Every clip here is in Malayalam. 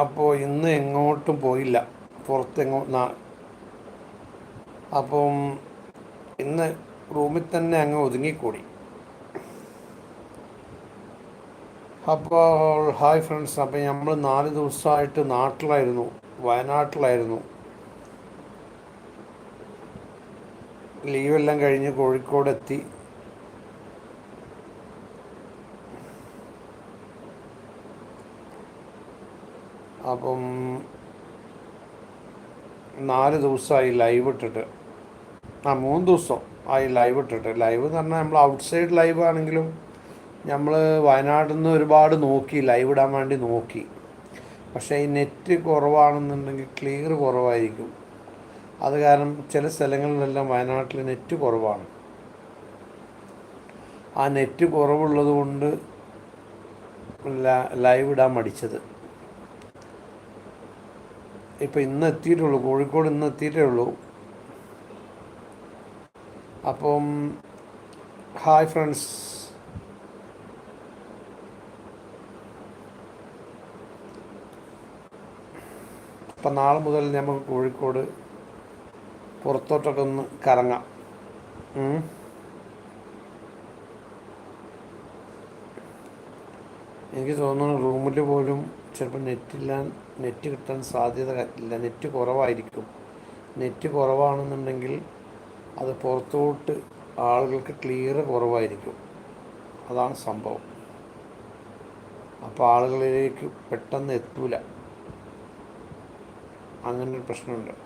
അപ്പോൾ ഇന്ന് എങ്ങോട്ടും പോയില്ല. പുറത്തെങ്ങോ അപ്പം ഇന്ന് റൂമിൽ തന്നെ അങ്ങ് ഒതുങ്ങിക്കൂടി. അപ്പോൾ ഹായ് ഫ്രണ്ട്സ് അപ്പം നമ്മൾ നാല് ദിവസമായിട്ട് നാട്ടിലായിരുന്നു വയനാട്ടിലായിരുന്നു. ലീവെല്ലാം കഴിഞ്ഞ് കോഴിക്കോട് അപ്പം നാല് ദിവസമായി ലൈവ് ഇട്ടിട്ട്. ആ മൂന്ന് ദിവസം ആയി ലൈവ് ഇട്ടിട്ട്. ലൈവ് എന്ന് പറഞ്ഞാൽ നമ്മൾ ഔട്ട് സൈഡ് ലൈവ് ആണെങ്കിലും നമ്മൾ വയനാട്ടിൽ നിന്ന് ഒരുപാട് നോക്കി ലൈവ് ഇടാൻ വേണ്ടി നോക്കി. പക്ഷേ ഈ നെറ്റ് കുറവാണെന്നുണ്ടെങ്കിൽ ക്ലിയർ കുറവായിരിക്കും. അത് കാരണം ചില സ്ഥലങ്ങളിലെല്ലാം വയനാട്ടിൽ നെറ്റ് കുറവാണ്. ആ നെറ്റ് കുറവുള്ളത് കൊണ്ട് ലൈവ് ഇടാൻ മടിച്ചത്. ഇപ്പം ഇന്ന് എത്തിയിട്ടുള്ളൂ കോഴിക്കോട് ഇന്ന് എത്തിയിട്ടേ ഉള്ളൂ. അപ്പം ഹായ് ഫ്രണ്ട്സ്. അപ്പം നാളെ മുതൽ നമുക്ക് കോഴിക്കോട് പുറത്തോട്ടൊക്കെ ഒന്ന് കറങ്ങാം. എനിക്ക് തോന്നുന്നു റൂമിൽ പോലും ചിലപ്പോൾ നെറ്റില്ല നെറ്റ് കിട്ടാൻ സാധ്യത ഇല്ല. നെറ്റ് കുറവായിരിക്കും. നെറ്റ് കുറവാണെന്നുണ്ടെങ്കിൽ അത് പുറത്തോട്ട് ആളുകൾക്ക് ക്ലിയർ കുറവായിരിക്കും. അതാണ് സംഭവം. അപ്പോൾ ആളുകളിലേക്ക് പെട്ടെന്ന് എത്തൂല. അങ്ങനൊരു ഒരു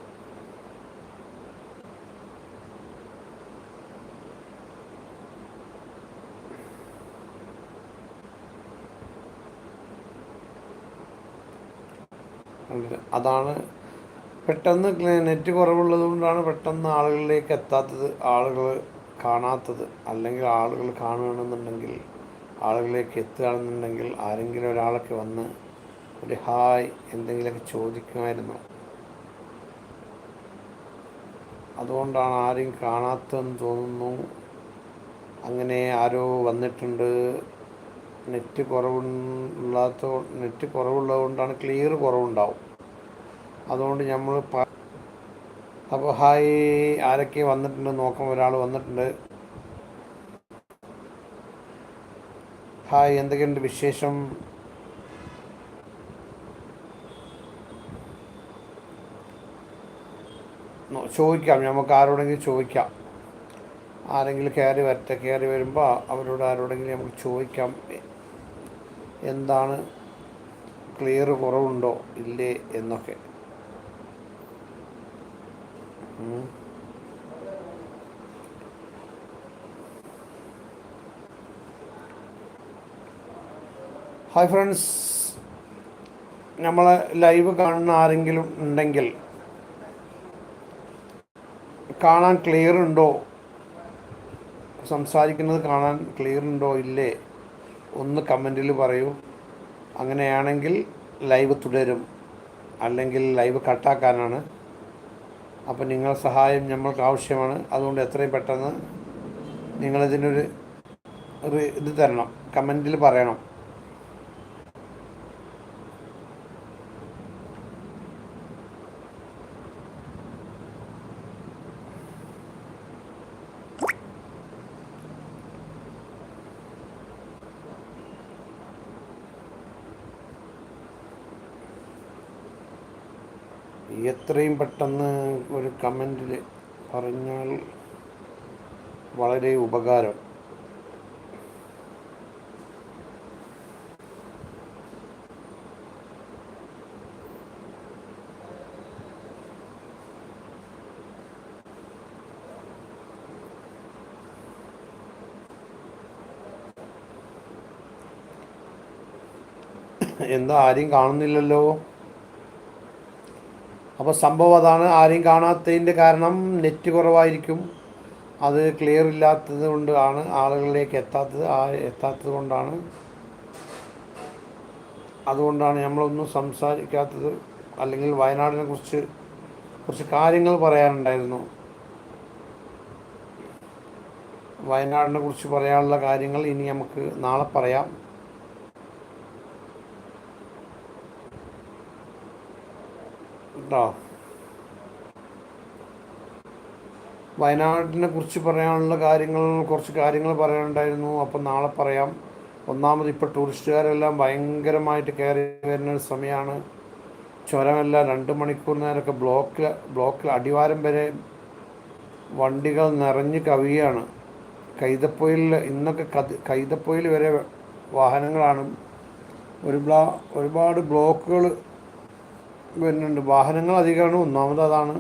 അതാണ് പെട്ടെന്ന് നെറ്റ് കുറവുള്ളത് കൊണ്ടാണ് പെട്ടെന്ന് ആളുകളിലേക്ക് എത്താത്തത് ആളുകൾ കാണാത്തത്. അല്ലെങ്കിൽ ആളുകൾ കാണുകയാണെന്നുണ്ടെങ്കിൽ ആളുകളിലേക്ക് എത്തുകയാണെന്നുണ്ടെങ്കിൽ ആരെങ്കിലും ഒരാളൊക്കെ വന്ന് ഒരു ഹായ് എന്തെങ്കിലുമൊക്കെ ചോദിക്കുമായിരുന്നു. അതുകൊണ്ടാണ് ആരെയും കാണാത്തതെന്ന് തോന്നുന്നു. അങ്ങനെ ആരോ വന്നിട്ടുണ്ട്. നെറ്റ് കുറവുള്ളാത്ത നെറ്റ് കുറവുള്ളതുകൊണ്ടാണ് ക്ലിയർ കുറവുണ്ടാവും. അതുകൊണ്ട് നമ്മൾ അപ്പോൾ ഹായ് ആരൊക്കെ വന്നിട്ടുണ്ട്? നോക്കാം ഒരാൾ വന്നിട്ടുണ്ട്. ഹായ് എന്തൊക്കെയുണ്ട് വിശേഷം? ചോദിക്കാം. നമുക്ക് ആരോടെങ്കിലും ചോദിക്കാം. ആരെങ്കിലും കയറി വരട്ടെ. കയറി വരുമ്പോൾ അവരോട് ആരോടെങ്കിലും നമുക്ക് ചോദിക്കാം. എന്താണ് ക്ലിയർ കുറവുണ്ടോ? ഇല്ലേ? എന്നൊക്കെ. ഹായ് ഫ്രണ്ട്സ് നമ്മളെ ലൈവ് കാണുന്ന ആരെങ്കിലും ഉണ്ടെങ്കിൽ കാണാൻ ക്ലിയർ ഉണ്ടോ? സംസാരിക്കുന്നത് കാണാൻ ക്ലിയർ ഉണ്ടോ? ഇല്ലേ? ഒന്ന് കമന്റിൽ പറയൂ. അങ്ങനെയാണെങ്കിൽ ലൈവ് തുടരും. അല്ലെങ്കിൽ ലൈവ് കട്ടാക്കാനാണ്. അപ്പം നിങ്ങൾ സഹായം നമ്മൾക്ക് ആവശ്യമാണ്. അതുകൊണ്ട് എത്രയും പെട്ടെന്ന് നിങ്ങളിതിനൊരു ഇത് തരണം. കമന്റിൽ പറയണം. എത്രയും പെട്ടെന്ന് ഒരു കമന്റിൽ പറഞ്ഞാൽ വളരെ ഉപകാരം. എന്താ ആരെയും കാണുന്നില്ലല്ലോ? അപ്പോൾ സംഭവം അതാണ്. ആരെയും കാണാത്തതിന്റെ കാരണം നെറ്റ് കുറവായിരിക്കും. അത് ക്ലിയർ ഇല്ലാത്തത് കൊണ്ടാണ് ആളുകളിലേക്ക് എത്താത്തത് ആ എത്താത്തത് കൊണ്ടാണ്. അതുകൊണ്ടാണ് നമ്മളൊന്നും സംസാരിക്കാത്തത്. അല്ലെങ്കിൽ വയനാടിനെ കുറിച്ച് കുറച്ച് കാര്യങ്ങൾ പറയാനുണ്ടായിരുന്നു. വയനാടിനെ കുറിച്ച് പറയാനുള്ള കാര്യങ്ങൾ ഇനി നമുക്ക് നാളെ പറയാം. കേട്ടോ വയനാടിനെ കുറിച്ച് പറയാനുള്ള കാര്യങ്ങൾ കുറച്ച് കാര്യങ്ങൾ പറയാനുണ്ടായിരുന്നു. അപ്പം നാളെ പറയാം. ഒന്നാമത് ഇപ്പോൾ ടൂറിസ്റ്റുകാരെല്ലാം ഭയങ്കരമായിട്ട് കയറി വരുന്ന ഒരു സമയമാണ്. ചുരമെല്ലാം രണ്ട് മണിക്കൂർ നേരമൊക്കെ ബ്ലോക്ക് ബ്ലോക്കിൽ അടിവാരം വരെ വണ്ടികൾ നിറഞ്ഞ് കവിയാണ് കൈതപ്പൊയിൽ ഇന്നൊക്കെ കത് കൈതപ്പൊയിൽ വരെ വാഹനങ്ങളാണ്. ഒരു ഒരുപാട് ബ്ലോക്കുകൾ വരുന്നുണ്ട്. വാഹനങ്ങൾ അധികമാണ്. ഒന്നാമത് അതാണ്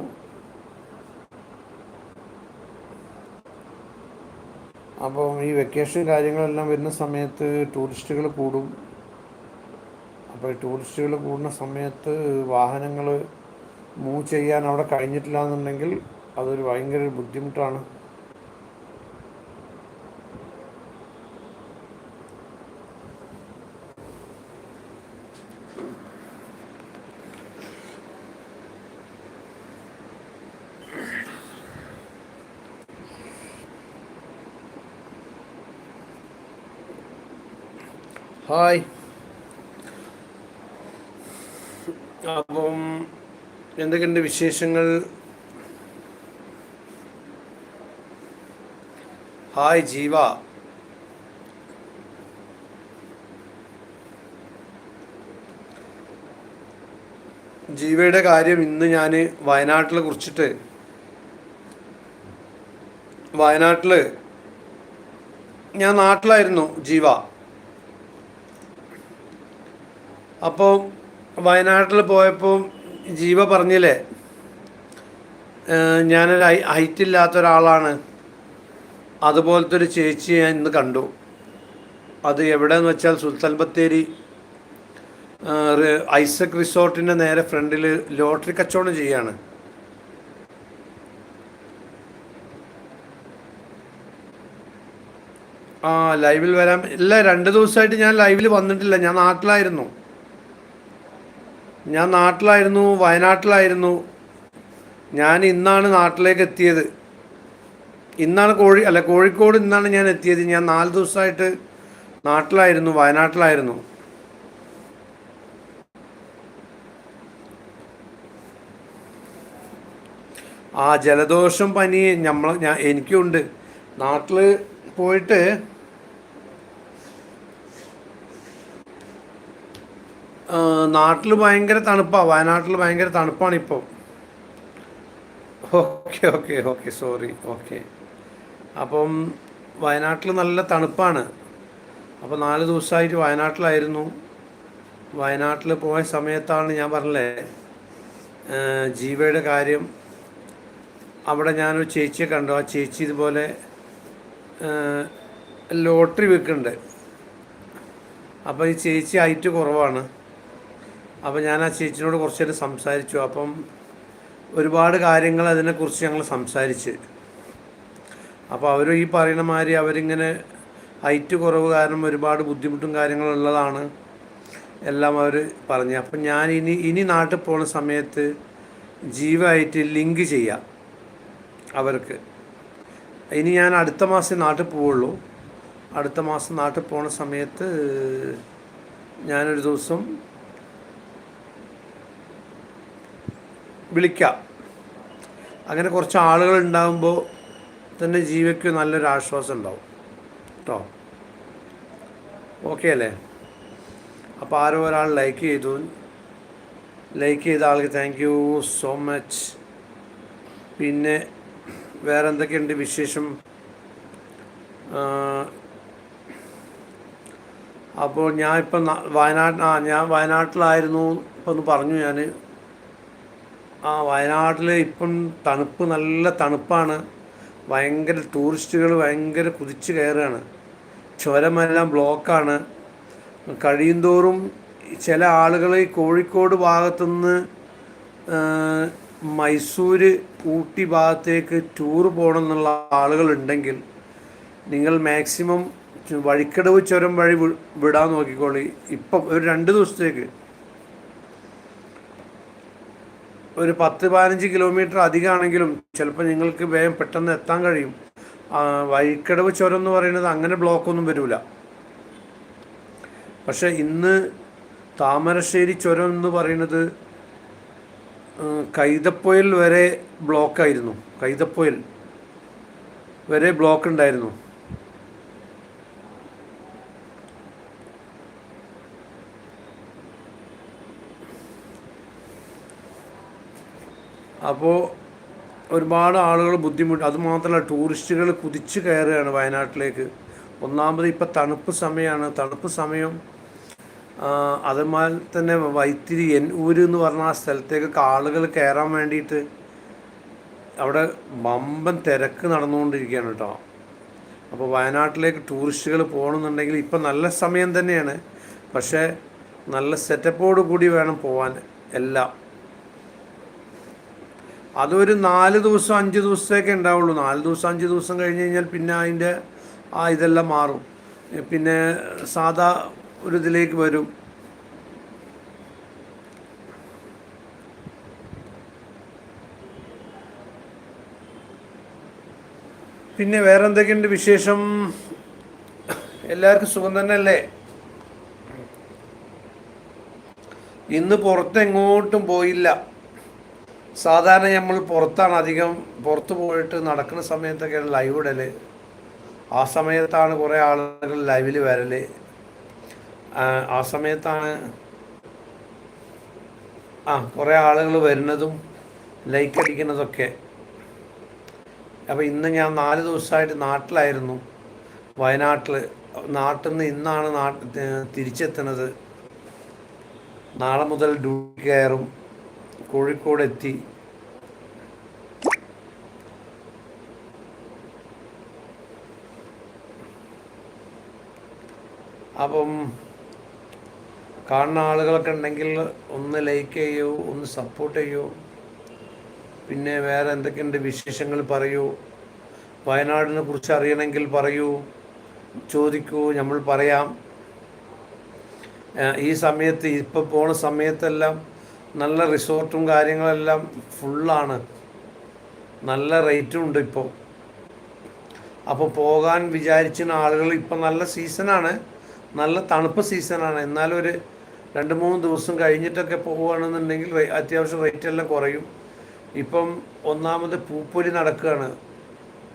അപ്പം ഈ വെക്കേഷൻ കാര്യങ്ങളെല്ലാം വരുന്ന സമയത്ത് ടൂറിസ്റ്റുകൾ കൂടും. അപ്പോൾ ടൂറിസ്റ്റുകൾ കൂടുന്ന സമയത്ത് വാഹനങ്ങൾ മൂവ് ചെയ്യാൻ അവിടെ കഴിഞ്ഞിട്ടില്ല എന്നുണ്ടെങ്കിൽ അതൊരു ഭയങ്കര ബുദ്ധിമുട്ടാണ്. ഹായ്. അപ്പം എന്തൊക്കെയുണ്ട് വിശേഷങ്ങൾ? ഹായ് ജീവ. ജീവയുടെ കാര്യം ഇന്ന് ഞാൻ വയനാട്ടിലെ കുറിച്ചിട്ട് വയനാട്ടിൽ ഞാൻ നാട്ടിലായിരുന്നു ജീവ. അപ്പോൾ വയനാട്ടിൽ പോയപ്പോൾ ജീവ പറഞ്ഞില്ലേ ഞാനൊരു ഹൈറ്റ് ഇല്ലാത്ത ഒരാളാണ്. അതുപോലത്തെ ഒരു ചേച്ചി ഞാൻ ഇന്ന് കണ്ടു. അത് എവിടെയെന്ന് വെച്ചാൽ സുൽത്താൻ ബത്തേരി ഐസക് റിസോർട്ടിന്റെ നേരെ ഫ്രണ്ടിൽ ലോട്ടറി കച്ചവടം ചെയ്യാണ്. ആ ലൈവിൽ വരാം. ഇല്ല രണ്ട് ദിവസമായിട്ട് ഞാൻ ലൈവിൽ വന്നിട്ടില്ല. ഞാൻ നാട്ടിലായിരുന്നു. ഞാൻ നാട്ടിലായിരുന്നു വയനാട്ടിലായിരുന്നു. ഞാൻ ഇന്നാണ് നാട്ടിലേക്ക് എത്തിയത്. ഇന്നാണ് കോഴി അല്ല കോഴിക്കോട് ഇന്നാണ് ഞാൻ എത്തിയത്. ഞാൻ നാല് ദിവസമായിട്ട് നാട്ടിലായിരുന്നു വയനാട്ടിലായിരുന്നു. ആ ജലദോഷം പനി നമ്മൾ ഞാൻ എനിക്കുണ്ട്. നാട്ടിൽ പോയിട്ട് നാട്ടിൽ ഭയങ്കര തണുപ്പാണ് വയനാട്ടിൽ ഭയങ്കര തണുപ്പാണ് ഇപ്പോൾ okay okay okay. Sorry okay. അപ്പം വയനാട്ടിൽ നല്ല തണുപ്പാണ്. അപ്പോൾ നാല് ദിവസമായിട്ട് വയനാട്ടിലായിരുന്നു. വയനാട്ടിൽ പോയ സമയത്താണ് ഞാൻ പറഞ്ഞല്ലേ ജീവയുടെ കാര്യം. അവിടെ ഞാനൊരു ചേച്ചിയെ കണ്ടു. ആ ചേച്ചി ഇതുപോലെ ലോട്ടറി വിൽക്കുന്നുണ്ട് അപ്പോൾ ഈ ചേച്ചി ഹൈറ്റ് കുറവാണ്. അപ്പോൾ ഞാൻ ആ ചേച്ചിനോട് കുറച്ച് നേരം സംസാരിച്ചു. അപ്പം ഒരുപാട് കാര്യങ്ങൾ അതിനെക്കുറിച്ച് ഞങ്ങൾ സംസാരിച്ച്. അപ്പോൾ അവർ ഈ പറയുന്ന മാതിരി അവരിങ്ങനെ ഹൈറ്റ് കുറവ് കാരണം ഒരുപാട് ബുദ്ധിമുട്ടും കാര്യങ്ങളുള്ളതാണ് എല്ലാം അവർ പറഞ്ഞു. അപ്പം ഞാൻ ഇനി ഇനി നാട്ടിൽ പോകുന്ന സമയത്ത് ജീവമായിട്ട് ലിങ്ക് ചെയ്യാം അവർക്ക്. ഇനി ഞാൻ അടുത്ത മാസം നാട്ടിൽ പോവുള്ളൂ. അടുത്ത മാസം നാട്ടിൽ പോണ സമയത്ത് ഞാനൊരു ദിവസം വിളിക്കാം. അങ്ങനെ കുറച്ച് ആളുകൾ ഉണ്ടാകുമ്പോൾ തന്നെ ജീവയ്ക്ക് നല്ലൊരു ആശ്വാസം ഉണ്ടാവും. കേട്ടോ ഓക്കെ അല്ലേ? അപ്പോൾ ആരോ ഒരാൾ ലൈക്ക് ചെയ്തു. ലൈക്ക് ചെയ്ത ആൾക്ക് താങ്ക് യു സോ മച്ച് പിന്നെ വേറെ എന്തൊക്കെയുണ്ട് വിശേഷം അപ്പോൾ ഞാൻ ഇപ്പം വയനാട് ആ ഞാൻ വയനാട്ടിലായിരുന്നു ഇപ്പം ഒന്ന് പറഞ്ഞു ഞാൻ ആ വയനാട്ടിൽ ഇപ്പം തണുപ്പ് നല്ല തണുപ്പാണ്. ഭയങ്കര ടൂറിസ്റ്റുകൾ ഭയങ്കര കുതിച്ച് കയറുകയാണ്. ചുരമെല്ലാം ബ്ലോക്കാണ്. കഴിയുന്തോറും ചില ആളുകൾ ഈ കോഴിക്കോട് ഭാഗത്തുനിന്ന് മൈസൂർ ഊട്ടി ഭാഗത്തേക്ക് ടൂർ പോകണം എന്നുള്ള ആളുകളുണ്ടെങ്കിൽ നിങ്ങൾ മാക്സിമം വഴിക്കടവ് ചുരം വഴി വിടാൻ നോക്കിക്കോളി. ഇപ്പം ഒരു രണ്ട് ദിവസത്തേക്ക് ഒരു പത്ത് പതിനഞ്ച് കിലോമീറ്റർ അധികമാണെങ്കിലും ചിലപ്പോൾ നിങ്ങൾക്ക് വേഗം പെട്ടെന്ന് എത്താൻ കഴിയും. വഴിക്കടവ് ചുരം എന്ന് പറയുന്നത് അങ്ങനെ ബ്ലോക്കൊന്നും വരില്ല. പക്ഷേ ഇന്ന് താമരശ്ശേരി ചുരം എന്ന് പറയുന്നത് കൈതപ്പൊയിൽ വരെ ബ്ലോക്കായിരുന്നു. കൈതപ്പൊയിൽ വരെ ബ്ലോക്ക് ഉണ്ടായിരുന്നു. അപ്പോൾ ഒരുപാട് ആളുകൾ ബുദ്ധിമുട്ട് അതുമാത്രമല്ല ടൂറിസ്റ്റുകൾ കുതിച്ച് കയറുകയാണ് വയനാട്ടിലേക്ക്. ഒന്നാമത് ഇപ്പോൾ തണുപ്പ് സമയമാണ് തണുപ്പ് സമയം അതുമാതിരി തന്നെ വൈത്തിരി എൻ ഊര് എന്ന് പറഞ്ഞ ആ സ്ഥലത്തേക്ക് ആളുകൾ കയറാൻ വേണ്ടിയിട്ട് അവിടെ വമ്പൻ തിരക്ക് നടന്നുകൊണ്ടിരിക്കുകയാണ് കേട്ടോ. അപ്പോൾ വയനാട്ടിലേക്ക് ടൂറിസ്റ്റുകൾ പോകണമെന്നുണ്ടെങ്കിൽ ഇപ്പം നല്ല സമയം തന്നെയാണ്. പക്ഷേ നല്ല സെറ്റപ്പോട് കൂടി വേണം പോകാൻ എല്ലാം. അതൊരു നാല് ദിവസം അഞ്ച് ദിവസത്തേക്കേ ഉണ്ടാവുള്ളൂ. നാല് ദിവസം അഞ്ച് ദിവസം കഴിഞ്ഞ് കഴിഞ്ഞാൽ പിന്നെ അതിന്റെ ആ ഇതെല്ലാം മാറും. പിന്നെ സാധാ ഒരു ഇതിലേക്ക് വരും. പിന്നെ വേറെ എന്തൊക്കെയുണ്ട് വിശേഷം? എല്ലാവർക്കും സുഖം തന്നെയല്ലേ? ഇന്ന് പുറത്തെങ്ങോട്ടും പോയില്ല. സാധാരണ നമ്മൾ പുറത്താണ് അധികം പുറത്തു പോയിട്ട് നടക്കുന്ന സമയത്തൊക്കെയാണ് ലൈവ് ഇടൽ ആ സമയത്താണ് കുറേ ആളുകൾ ലൈവിൽ വരൽ ആ സമയത്താണ് ആ കുറേ ആളുകൾ വരുന്നതും ലൈക്ക് അടിക്കുന്നതൊക്കെ. അപ്പോൾ ഇന്ന് ഞാൻ നാല് ദിവസമായിട്ട് നാട്ടിലായിരുന്നു. വയനാട്ടിൽ നാട്ടിൽ നിന്ന് ഇന്നാണ് നാട്ടിൽ തിരിച്ചെത്തുന്നത്. നാളെ മുതൽ ഡ്യൂട്ടി കയറും. കോഴിക്കോട് എത്തി അപ്പം കാണുന്ന ആളുകളൊക്കെ ഉണ്ടെങ്കിൽ ഒന്ന് ലൈക്ക് ചെയ്യൂ ഒന്ന് സപ്പോർട്ട് ചെയ്യൂ. പിന്നെ വേറെ എന്തൊക്കെയുണ്ട് വിശേഷങ്ങൾ പറയൂ. വയനാടിനെ കുറിച്ച് അറിയണമെങ്കിൽ പറയൂ. ചോദിക്കൂ നമ്മൾ പറയാം. ഈ സമയത്ത് ഇപ്പം പോണ സമയത്തെല്ലാം നല്ല റിസോർട്ടും കാര്യങ്ങളെല്ലാം ഫുള്ളാണ്. നല്ല റേറ്റും ഉണ്ട് ഇപ്പോൾ അപ്പോൾ പോകാൻ വിചാരിച്ച ആളുകൾ ഇപ്പം നല്ല സീസണാണ്. നല്ല തണുപ്പ് സീസണാണ്. എന്നാലും ഒരു രണ്ട് മൂന്ന് ദിവസം കഴിഞ്ഞിട്ടൊക്കെ പോവുകയാണെന്നുണ്ടെങ്കിൽ അത്യാവശ്യം റേറ്റ് എല്ലാം കുറയും. ഇപ്പം ഒന്നാമത് പൂപ്പൊലി നടക്കുകയാണ്.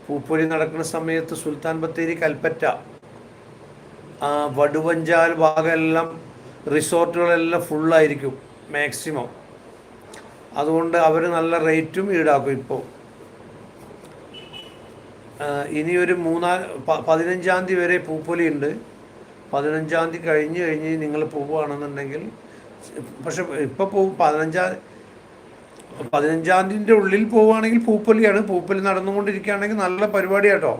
പൂപ്പൊലി നടക്കുന്ന സമയത്ത് സുൽത്താൻ ബത്തേരി കൽപ്പറ്റ വടുവഞ്ചാൽ ഭാഗമെല്ലാം റിസോർട്ടുകളെല്ലാം ഫുള്ളായിരിക്കും. മാക്സിമം. അതുകൊണ്ട് അവർ നല്ല റേറ്റും ഈടാക്കും ഇപ്പോൾ ഇനി ഒരു മൂന്നാ പതിനഞ്ചാം തീയതി വരെ പൂപ്പൊലി ഉണ്ട് പതിനഞ്ചാം തീയതി കഴിഞ്ഞ് കഴിഞ്ഞ് നിങ്ങൾ പോവുകയാണെന്നുണ്ടെങ്കിൽ പക്ഷെ ഇപ്പോൾ പോ പതിനഞ്ചാം പതിനഞ്ചാം തീയതിന്റെ ഉള്ളിൽ പോവുകയാണെങ്കിൽ പൂപ്പൊലിയാണ്. പൂപ്പൊലി നടന്നുകൊണ്ടിരിക്കുകയാണെങ്കിൽ നല്ല പരിപാടിയാട്ടോ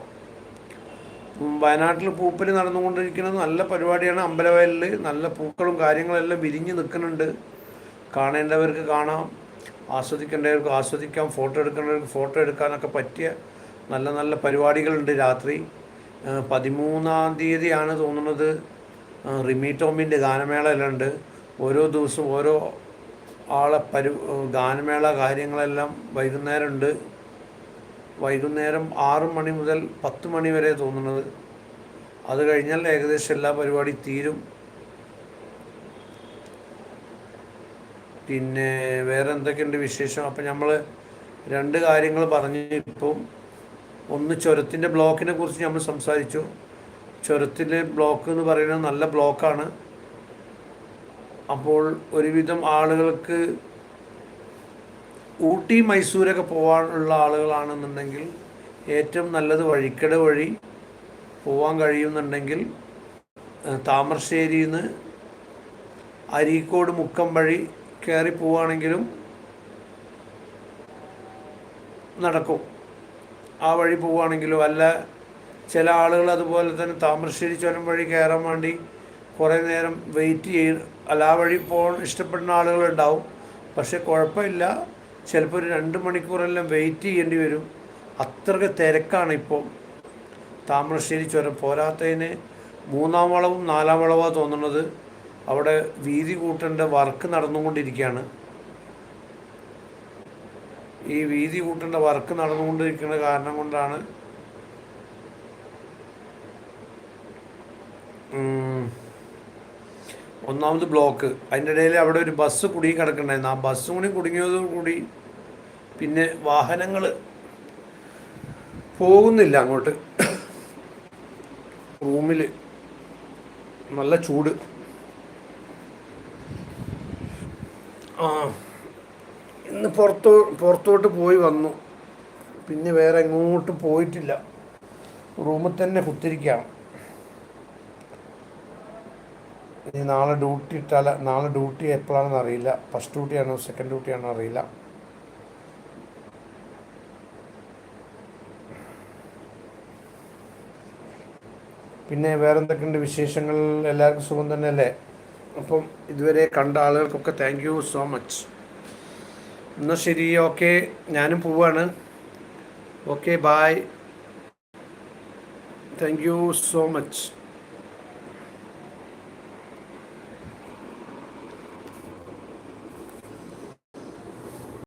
വയനാട്ടിൽ പൂപ്പൊലി നടന്നുകൊണ്ടിരിക്കുന്നത് നല്ല പരിപാടിയാണ്. അമ്പലവയലിൽ നല്ല പൂക്കളും കാര്യങ്ങളെല്ലാം വിരിഞ്ഞ് നിൽക്കുന്നുണ്ട്. കാണേണ്ടവർക്ക് കാണാം ആസ്വദിക്കേണ്ടവർക്ക് ആസ്വദിക്കാം ഫോട്ടോ എടുക്കേണ്ടവർക്ക് ഫോട്ടോ എടുക്കാനൊക്കെ പറ്റിയ നല്ല നല്ല പരിപാടികളുണ്ട് രാത്രി. പതിമൂന്നാം തീയതിയാണ് തോന്നുന്നത് റിമി ടോമിന്റെ ഗാനമേളയിലുണ്ട്. ഓരോ ദിവസവും ഓരോ ആളെ പരി ഗാനമേള കാര്യങ്ങളെല്ലാം വൈകുന്നേരം ഉണ്ട് വൈകുന്നേരം ആറ് മണി മുതൽ പത്ത് മണി വരെ തോന്നുന്നത്. അത് കഴിഞ്ഞാൽ ഏകദേശം എല്ലാ പരിപാടി തീരും. പിന്നെ വേറെ എന്തൊക്കെയുണ്ട് വിശേഷം? അപ്പം നമ്മൾ രണ്ട് കാര്യങ്ങൾ പറഞ്ഞു ഇപ്പം ഒന്ന് ചുരത്തിന്റെ ബ്ലോക്കിനെ കുറിച്ച് നമ്മൾ സംസാരിച്ചു. ചുരത്തിലെ ബ്ലോക്ക് എന്ന് പറയുന്നത് നല്ല ബ്ലോക്കാണ്. അപ്പോൾ ഒരുവിധം ആളുകൾക്ക് ഊട്ടി മൈസൂരൊക്കെ പോകാനുള്ള ആളുകളാണെന്നുണ്ടെങ്കിൽ ഏറ്റവും നല്ലത് വഴിക്കട വഴി പോകാൻ കഴിയുന്നുണ്ടെങ്കിൽ താമരശ്ശേരിയിൽ നിന്ന് അരീക്കോട് മുക്കം വഴി കയറി പോവുകയാണെങ്കിലും നടക്കും. ആ വഴി പോവുകയാണെങ്കിലും അല്ല ചില ആളുകൾ അതുപോലെ തന്നെ താമരശ്ശേരി ചുരം വഴി കയറാൻ വേണ്ടി കുറേ നേരം വെയിറ്റ് ചെയ്യും അല്ല ആ വഴി പോകാൻ ഇഷ്ടപ്പെടുന്ന ആളുകളുണ്ടാവും പക്ഷെ കുഴപ്പമില്ല. ചിലപ്പോൾ ഒരു രണ്ട് മണിക്കൂറെല്ലാം വെയിറ്റ് ചെയ്യേണ്ടി വരും. അത്രയ്ക്ക് തിരക്കാണ് ഇപ്പോൾ താമരശ്ശേരി ചുരം പോരാത്തതിന് മൂന്നാം വളവും നാലാം വളവാണ് തോന്നുന്നത്. അവിടെ വീതി കൂട്ടേണ്ട വർക്ക് നടന്നുകൊണ്ടിരിക്കുകയാണ്. ഈ വീതി കൂട്ടേണ്ട വർക്ക് നടന്നുകൊണ്ടിരിക്കുന്ന കാരണം കൊണ്ടാണ് ഒന്നാമത് ബ്ലോക്ക് അതിന്റെ ഇടയിൽ അവിടെ ഒരു ബസ് കുടുങ്ങി കിടക്കണ്ടായിരുന്നു ആ ബസ്സും കൂടി കുടുങ്ങിയതോടുകൂടി പിന്നെ വാഹനങ്ങൾ പോകുന്നില്ല അങ്ങോട്ട്. റൂമിൽ നല്ല ചൂട്. ഇന്ന് പുറത്തു പുറത്തോട്ട് പോയി വന്നു. പിന്നെ വേറെ എങ്ങോട്ടും പോയിട്ടില്ല. റൂമിൽ തന്നെ കുത്തിരിക്കുകയാണ്. ഇനി നാളെ ഡ്യൂട്ടി ഇട്ടാൽ നാളെ ഡ്യൂട്ടി എപ്പോഴാണെന്ന് അറിയില്ല. ഫസ്റ്റ് ഡ്യൂട്ടിയാണോ സെക്കൻഡ് ഡ്യൂട്ടിയാണോ അറിയില്ല. പിന്നെ വേറെ എന്തൊക്കെയുണ്ട് വിശേഷങ്ങൾ? എല്ലാവർക്കും സുഖം തന്നെയല്ലേ? അപ്പം ഇതുവരെ കണ്ട ആളുകൾക്കൊക്കെ താങ്ക് യു സോ മച്ച് എന്നാൽ ശരി ഓക്കെ ഞാനും പോവാണ്. Okay bye thank you so much